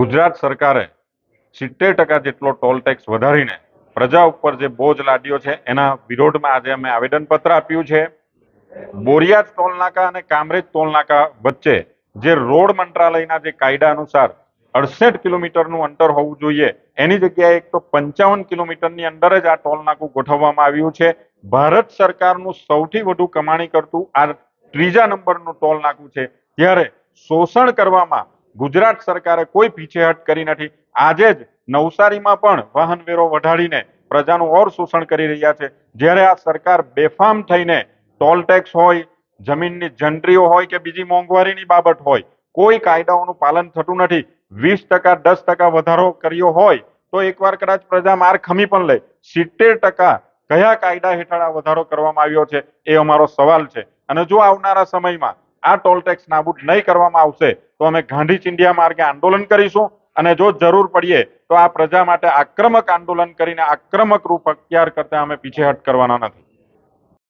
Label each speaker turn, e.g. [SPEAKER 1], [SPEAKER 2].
[SPEAKER 1] ગુજરાત સરકારે સિત્તેર ટકા જેટલો ટોલ ટેક્સ વધારીને પ્રજા ઉપર જે બોજ લાદ્યો છે, એના વિરોધમાં આજે અમે આવેદનપત્ર આપ્યું છે. બોરિયાદ ટોલ નાકા અને કામરેજ ટોલ નાકા વચ્ચે જે રોડ મંત્રાલયના જે કાયદા અનુસાર અડસઠ કિલોમીટરનું અંતર હોવું જોઈએ, એની જગ્યાએ એક તો પંચાવન કિલોમીટરની અંદર જ આ ટોલ નાકું ગોઠવવામાં આવ્યું છે. ભારત સરકારનું સૌથી વધુ કમાણી કરતું આ ત્રીજા નંબરનું ટોલ નાકું છે. ત્યારે શોષણ કરવામાં ગુજરાત સરકારે કોઈ પીછેહટ કરી નથી. આજે જ નવસારીમાં પણ વાહન વેરો વધારીને પ્રજાનું ઓર શોષણ કરી રહ્યા છે. જ્યારે આ સરકાર બેફામ થઈને ટોલ ટેક્સ હોય, જમીનની જંત્રીઓ હોય કે બીજી મોંઘવારીની બાબત હોય, કોઈ કાયદાઓનું પાલન થતું નથી. વીસ ટકા, દસ ટકા વધારો કર્યો હોય, તો એકવાર કદાચ પ્રજા માર ખમી પણ લે. સિત્તેર ટકા કયા કાયદા હેઠળ આ વધારો કરવામાં આવ્યો છે એ અમારો સવાલ છે. અને જો આવનારા સમયમાં આ ટોલ ટેક્સ નાબૂદ નહીં કરવામાં આવશે, તો અમે ગાંધી ચિંડિયા માર્ગે આંદોલન કરીશું. અને જો જરૂર પડીએ, તો આ પ્રજા માટે આક્રમક આંદોલન કરીને આક્રમક રૂપ અખ્તિયાર કરતા અમે પીછેહટ કરવાના નથી.